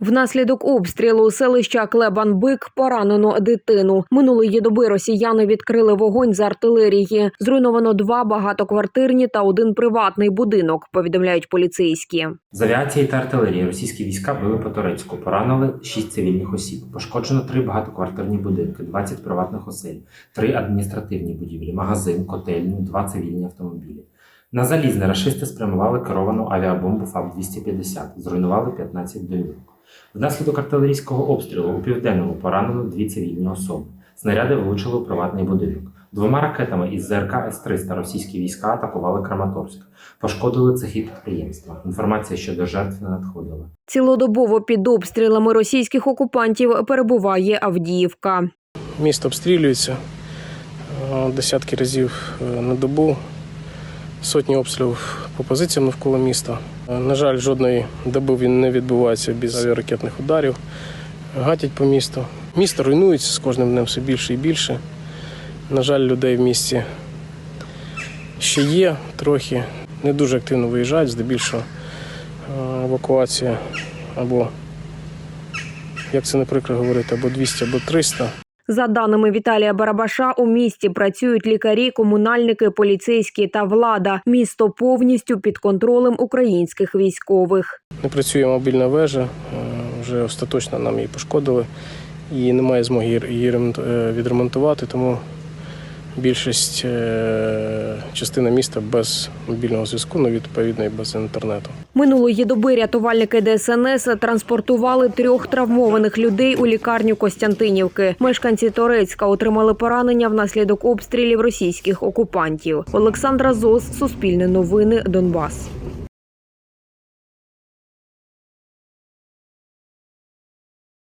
Внаслідок обстрілу селища Клебан-Бик поранено дитину. Минулої доби росіяни відкрили вогонь з артилерії. Зруйновано два багатоквартирні та один приватний будинок. Повідомляють поліцейські. З авіації та артилерії російські війська били по Турецьку, поранили 6 цивільних осіб. Пошкоджено 3 багатоквартирні будинки, 20 приватних осель, 3 адміністративні будівлі, магазин, котельню, 2 цивільні автомобілі. На залізне рашисти спрямували керовану авіабомбу ФАБ-250, зруйнували 15 домівок. Внаслідок артилерійського обстрілу у південному поранено дві цивільні особи. Снаряди влучили у приватний будинок. Двома ракетами із ЗРК С-300 російські війська атакували Краматорськ. Пошкодили цехи підприємства. Інформація щодо жертв не надходила. Цілодобово під обстрілами російських окупантів перебуває Авдіївка. Місто обстрілюється е, десятки разів е, на добу, сотні обстрілів по позиціям навколо міста. На жаль, жодної доби він не відбувається без авіаракетних ударів. Гатять по місту. Місто руйнується з кожним днем все більше і більше. На жаль, людей в місті ще є трохи. Не дуже активно виїжджають, здебільшого е, евакуація або, як це не прикро говорити, або 200, або 300. За даними Віталія Барабаша, у місті працюють лікарі, комунальники, поліцейські та влада. Місто повністю під контролем українських військових. Не працює мобільна вежа, е, вже остаточно нам її пошкодили і немає змоги її е, відремонтувати, тому більшість е, частина міста без мобільного зв'язку, ну відповідно і без інтернету. Минулої доби рятувальники ДСНС транспортували трьох травмованих людей у лікарню Костянтинівки. Мешканці Торецька отримали поранення внаслідок обстрілів російських окупантів. Олександра Зос, Суспільне новини, Донбас.